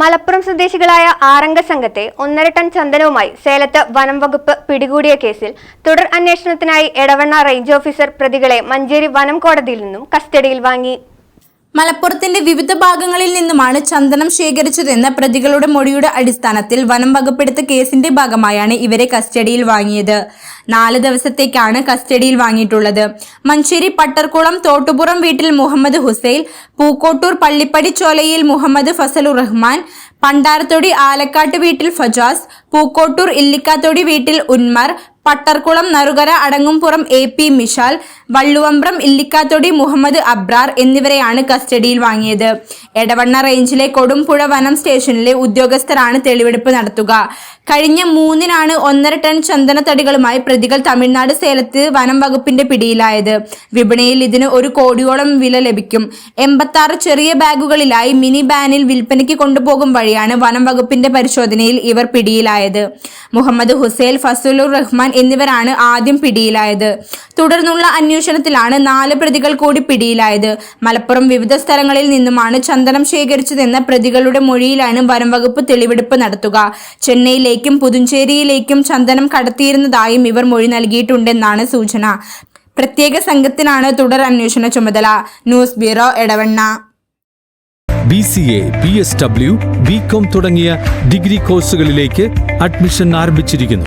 Malappuram സ്വദേശികളായ ആറംഗ സംഘത്തെ ഒന്നര ടൺ ചന്ദനവുമായി സേലത്ത് വനം വകുപ്പ് പിടികൂടിയ കേസിൽ തുടർ അന്വേഷണത്തിനായി എടവണ്ണ റേഞ്ച് ഓഫീസർ പ്രതികളെ മഞ്ചേരി വനം കോടതിയിൽ നിന്നും കസ്റ്റഡിയിൽ വാങ്ങി. മലപ്പുറത്തിന്റെ വിവിധ ഭാഗങ്ങളിൽ നിന്നുമാണ് ചന്ദനം ശേഖരിച്ചതെന്ന പ്രതികളുടെ മൊഴിയുടെ അടിസ്ഥാനത്തിൽ വനം വകുപ്പെടുത്ത കേസിന്റെ ഭാഗമായാണ് ഇവരെ കസ്റ്റഡിയിൽ വാങ്ങിയത്. നാല് ദിവസത്തേക്കാണ് കസ്റ്റഡിയിൽ വാങ്ങിയിട്ടുള്ളത്. മഞ്ചേരി പട്ടർക്കുളം തോട്ടുപുറം വീട്ടിൽ മുഹമ്മദ് ഹുസൈൻ പൂക്കോട്ടൂർ പള്ളിപ്പടി ചോലയിൽ മുഹമ്മദ് ഫസലുർ റഹ്മാൻ പണ്ടാരത്തൊടി ആലക്കാട്ട് വീട്ടിൽ ഫജാസ് പൂക്കോട്ടൂർ ഇല്ലിക്കാത്തൊടി വീട്ടിൽ ഉന്മർ പട്ടർക്കുളം നറുകര അടങ്ങുംപുറം എ പി മിഷാൽ വള്ളുവമ്പ്രം ഇല്ലിക്കാത്തൊടി മുഹമ്മദ് അബ്രാർ എന്നിവരെയാണ് കസ്റ്റഡിയിൽ വാങ്ങിയത്. എടവണ്ണ റേഞ്ചിലെ കൊടുംപുഴ വനം സ്റ്റേഷനിലെ ഉദ്യോഗസ്ഥരാണ് തെളിവെടുപ്പ് നടത്തുക. കഴിഞ്ഞ മൂന്നിനാണ് ഒന്നര ടൺ ചന്ദനത്തടികളുമായി പ്രതികൾ തമിഴ്നാട് സേലത്ത് വനം വകുപ്പിന്റെ പിടിയിലായത്. വിപണിയിൽ ഇതിന് ഒരു കോടിയോളം വില ലഭിക്കും. എൺപത്തി ചെറിയ ബാഗുകളിലായി മിനി ബാനിൽ വിൽപ്പനയ്ക്ക് കൊണ്ടുപോകും വഴിയാണ് വനം വകുപ്പിന്റെ പരിശോധനയിൽ ഇവർ പിടിയിലായത്. മുഹമ്മദ് ഹുസൈൽ ഫസലുർ റഹ്മാൻ എന്നിവരാണ് ആദ്യം പിടിയിലായത്. തുടർന്നുള്ള അന്വേഷണത്തിലാണ് നാല് പ്രതികൾ കൂടി പിടിയിലായത്. മലപ്പുറം വിവിധ സ്ഥലങ്ങളിൽ നിന്നുമാണ് ചന്ദനം ശേഖരിച്ചതെന്ന പ്രതികളുടെ മൊഴിയിലാണ് വനം വകുപ്പ് തെളിവെടുപ്പ് നടത്തുക. ചെന്നൈയിലേക്കും പുതുഞ്ചേരിയിലേക്കും ചന്ദനം കടത്തിയിരുന്നതായും ഇവർ മൊഴി നൽകിയിട്ടുണ്ടെന്നാണ് സൂചന. പ്രത്യേക സംഘത്തിനാണ് തുടർ അന്വേഷണ ചുമതല. News bureau Edavanna. B C A B S W B com തുടങ്ങിയ ഡിഗ്രി കോഴ്സുകളിലേക്ക് അഡ്മിഷൻ ആരംഭിച്ചിരിക്കുന്നു.